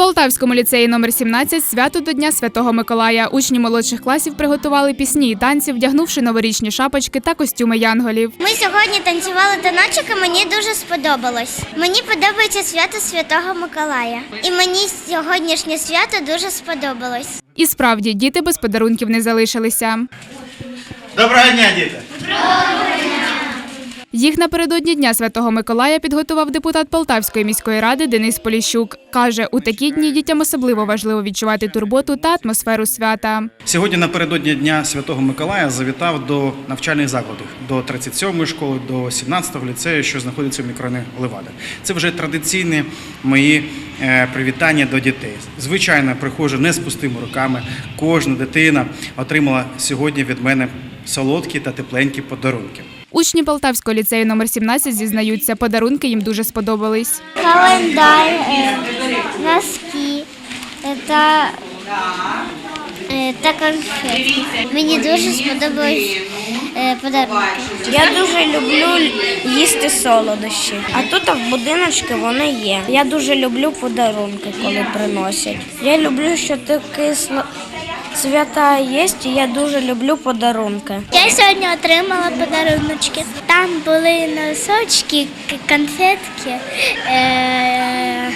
Полтавському ліцеї номер 17 свято до Дня Святого Миколая. Учні молодших класів приготували пісні і танці, вдягнувши новорічні шапочки та костюми янголів. Ми сьогодні танцювали таночок, і мені дуже сподобалось. Мені подобається свято Святого Миколая. І мені сьогоднішнє свято дуже сподобалось. І справді діти без подарунків не залишилися. Доброго дня, діти! Їх напередодні Дня Святого Миколая підготував депутат Полтавської міської ради Денис Поліщук. Каже, у такі дні дітям особливо важливо відчувати турботу та атмосферу свята. Сьогодні напередодні Дня Святого Миколая завітав до навчальних закладів до 37-ї школи, до 17-го ліцею, що знаходиться в мікрорайоні Левада. Це вже традиційні мої е, привітання до дітей. Звичайно, приходжу не з пустими руками. Кожна дитина отримала сьогодні від мене солодкі та тепленькі подарунки. Учні Полтавського ліцею номер 17 зізнаються, подарунки їм дуже сподобались. Календар, е, носки та, е, та конфетки. Мені дуже сподобались е, подарунки. Я дуже люблю їсти солодощі, а тут в будиночку вони є. Я дуже люблю подарунки, коли приносять. Я люблю, що такі сла- свята є, і я дуже люблю подарунки. Я сьогодні отримала подаруночки. Там були носочки, конфетки е-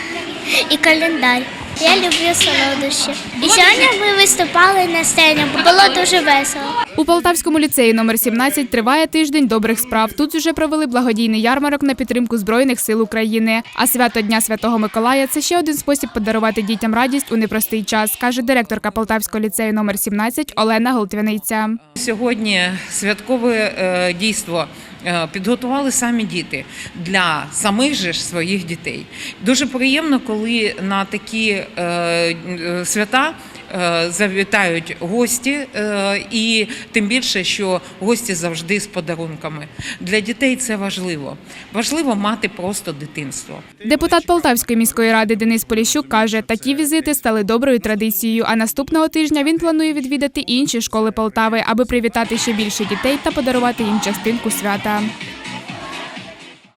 і календар. Я люблю солодощі. І сьогодні ми виступали на сцені, бо було дуже весело. У Полтавському ліцеї номер 17 триває тиждень добрих справ. Тут вже провели благодійний ярмарок на підтримку Збройних сил України. А свято Дня Святого Миколая це ще один спосіб подарувати дітям радість у непростий час, каже директорка Полтавського ліцею номер 17 Олена Голтвяниця. Сьогодні святкове е, дійство е, підготували самі діти для самих же ж своїх дітей. Дуже приємно, коли на такі е, свята. Е, Завітають гості, е, і тим більше, що гості завжди з подарунками. Для дітей це важливо. Важливо мати просто дитинство. Депутат Полтавської міської ради Денис Поліщук каже, такі візити стали доброю традицією. А наступного тижня він планує відвідати інші школи Полтави, аби привітати ще більше дітей та подарувати їм частинку свята.